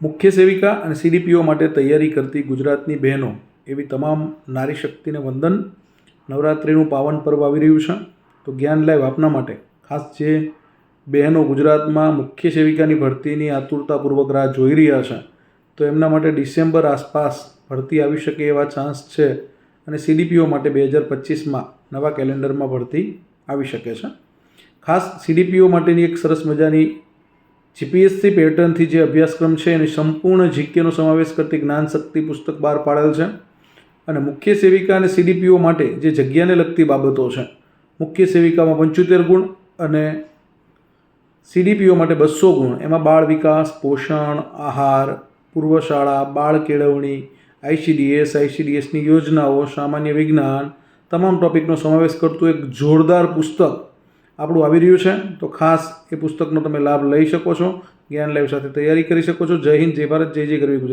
મુખ્ય સેવિકા અને સીડીપીઓ માટે તૈયારી કરતી ગુજરાતની બહેનો એવી તમામ નારી શક્તિને વંદન. નવરાત્રિનું પાવન પર્વ આવી રહ્યું છે. તો જ્ઞાન લાઈવ આપના માટે ખાસ જે બહેનો ગુજરાતમાં મુખ્ય સેવિકાની ભરતીની આતુરતાપૂર્વક રાહ જોઈ રહ્યા છે, તો એમના માટે ડિસેમ્બર આસપાસ ભરતી આવી શકે એવા ચાન્સ છે અને સીડીપીઓ માટે બે હજાર પચીસમાં નવા કેલેન્ડરમાં ભરતી આવી શકે છે. ખાસ સીડીપીઓ માટેની એક સરસ મજાની જીપીએસસી પેટર્નથી જે અભ્યાસક્રમ છે, એની સંપૂર્ણ જીકેનો સમાવેશ કરતી જ્ઞાનશક્તિ પુસ્તક બહાર પાડેલ છે. અને મુખ્ય સેવિકા અને સીડીપીઓ માટે જે જગ્યાને લગતી બાબતો છે, મુખ્ય સેવિકામાં પંચોતેર ગુણ અને સીડીપીઓ માટે બસો ગુણ. એમાં બાળ વિકાસ, પોષણ, આહાર, પૂર્વશાળા, બાળ કેળવણી આઈસીડીએસ આઈસીડીએસની યોજનાઓ, સામાન્ય વિજ્ઞાન, તમામ ટોપિકનો સમાવેશ કરતું એક જોરદાર પુસ્તક આપણું આવી રહ્યું છે. તો ખાસ એ પુસ્તકનો તમે લાભ લઈ શકો છો. જ્ઞાન લાઈવ સાથે તૈયારી કરી શકો છો. જય હિન્દ, જય ભારત, જય જય ગરવી ગુજરાત.